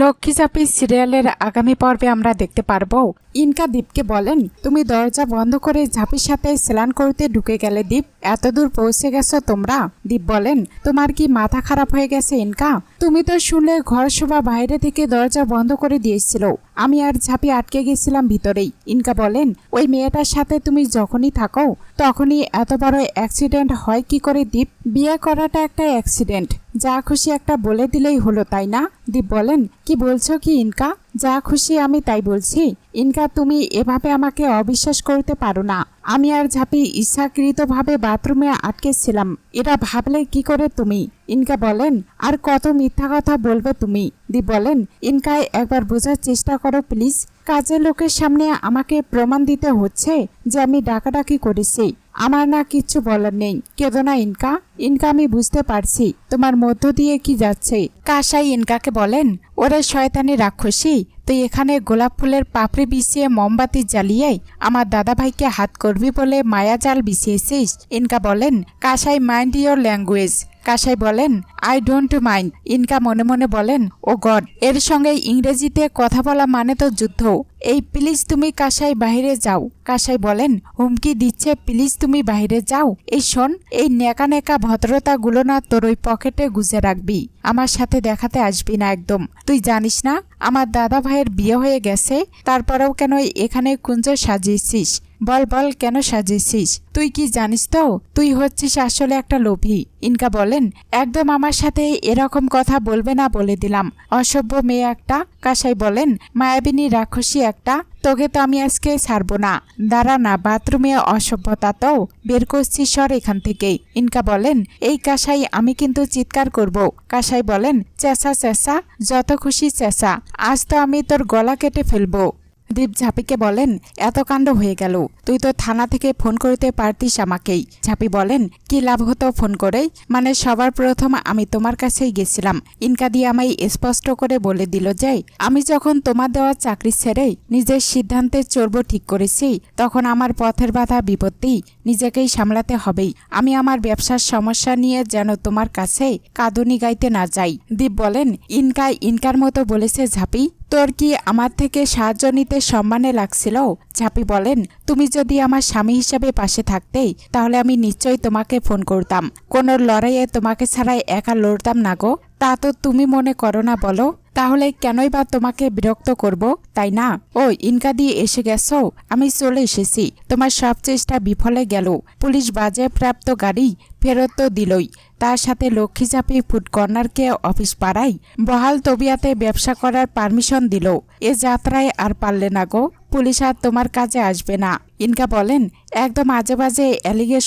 লক্ষ্মী চাপি সিরিয়ালের আগামী পর্বে আমরা দেখতে পারব। ইনকা দীপকে বলেন, তুমি দরজা বন্ধ করে ঝাপির সাথে স্নান করতে ঢুকে গেলে দীপ, এতদূর পৌঁছে গেছো তোমরা? দীপ বলেন, তোমার কি মাথা খারাপ হয়ে গেছে ইনকা? তুমি তো শুনলে ঘর শোভা বাইরে থেকে দরজা বন্ধ করে দিয়েছিল। আমি আর ঝাঁপি আটকে গেছিলাম ভিতরেই। ইনকা বলেন, ওই মেয়েটার সাথে তুমি যখনই থাকো, তখনই এত বড় অ্যাক্সিডেন্ট হয় কি করে দীপ? বিয়ে করাটা একটা অ্যাক্সিডেন্ট যা খুশি একটা বলে দিলেই হলো, তাই না? দীপ বলেন, কি বলছো কি ইনকা? যা খুশি আমি তাই বলছি। ইনকা, তুমি এভাবে আমাকে অবিশ্বাস করতে পারো না। আমি আর ঝাঁপি ইচ্ছাকৃতভাবে বাথরুমে আটকেছিলাম। এটা ভাবলে কি করে তুমি? ইনকা বলেন, আর কত মিথ্যা কথা বলবে তুমি? দি বলেন ইনকায় একবার বোঝার চেষ্টা করো প্লিজ। কাজের লোকের সামনে আমাকে প্রমাণ দিতে হচ্ছে যে আমি ডাকাডাকি করেছি। আমার না কিচ্ছু বলার নেই। কেঁদো না, ইনকা? ইনকা আমি বুঝতে পারছি। তোমার মধ্য দিয়ে কি যাচ্ছে? কাসাই ইনকাকে বলেন? ওরা শয়তানি রাক্ষসী। তুই এখানে গোলাপ ফুলের পাপড়ি বিছিয়ে মোমবাতি জ্বালিয়ে আমার দাদাভাইকে হাত করবি বলে মায়া জাল বিছিয়েছিস? ইনকা বলেন, কাসাই মাইন্ড ইয়োর ল্যাঙ্গুয়েজ। কাসাই বলেন, আই ডোন্ট মাইন্ড। ইনকা মনে মনে বলেন, ও গড, এর সঙ্গে ইংরেজিতে কথা বলা মানে তো যুদ্ধ। এই প্লিজ তুমি কাসাই বাহিরে যাও। কাসাই বলেন, হুমকি দিচ্ছে, প্লিজ তুমি বাহিরে যাও। এই শোন, এই নেকা নেকা ভদ্রতাগুলো না তোর ওই পকেটে গুজে রাখবি। আমার সাথে দেখাতে আসবি না একদম। তুই জানিস না, আমার দাদা ভাইয়ের বিয়ে হয়ে গেছে তারপরেও কেন এখানে কুঞ্জ সাজিয়েছিস? বল বল, কেন সাজেছিস তুই কি জানিস তো? তুই হচ্ছিস আসলে একটা লোভী। ইনকা বলেন, একদম আমার সাথে এরকম কথা বলবে না বলে দিলাম। অসভ্য মেয়ে একটা, কাসাই বলেন, মায়াবিনী রাক্ষসী একটা, তোকে তো আমি আজকে ছাড়বো না। দাঁড়া না, বাথরুমে অসভ্যতা তো, বের করছি সর এখান থেকে ইনকা বলেন, এই কাসাই, আমি কিন্তু চিৎকার করব। কাসাই বলেন, চেঁচা চেঁচা, যত খুশি চেঁচা। আজ তো আমি তোর গলা কেটে ফেলব। দীপ ঝাঁপিকে বলেন, এত কাণ্ড হয়ে গেল। তুই তো থানা থেকে ফোন করতে পারতিস আমাকেই। ঝাঁপি বলেন, কি লাভ হতো ফোন করে মানে সবার প্রথম আমি তোমার কাছেই গেছিলাম। ইনকা দিয়ে আমায় স্পষ্ট করে বলে দিল যে, আমি যখন তোমার দেওয়া চাকরি ছেড়ে নিজের সিদ্ধান্তে চলবো ঠিক করেছি, তখন আমার পথের বাধা বিপত্তি নিজেকেই সামলাতে হবেই। আমি আমার ব্যবসার সমস্যা নিয়ে যেন তোমার কাছে কাঁদুনি গাইতে না যাই। দীপ বলেন ইনকা ইনকার মতো বলেছে ঝাঁপি। তোর কি আমার থেকে সাহায্য নিতে সম্মানে লাগছিল? ঝাপি বলেন, তুমি যদি আমার স্বামী হিসাবে পাশে থাকতেই, তাহলে আমি নিশ্চয়ই তোমাকে ফোন করতাম। কোনো লড়াইয়ে তোমাকে ছাড়াই একা লড়তাম না গো। তা তো তুমি মনে করো না বলো। তাহলে কেনই বা তোমাকে বিরক্ত করব, তাই না? ও, ইনকা দিয়ে এসে গেছো? আমি চলে এসেছি। তোমার সব চেষ্টা বিফলে গেল। পুলিশ বাজেপ্রাপ্ত গাড়ি ফেরত তো দিলই। তার সাথে লক্ষ্মী চাপি ফুড কর্নারকে অফিস পাড়াই বহাল তবিয়াতে ব্যবসা করার পারমিশন দিল। এ যাত্রায় আর পারলে না গো। পুলিশ আর তোমার কাজে আসবে না। ইনকা বলেন, একদম আজে বাজে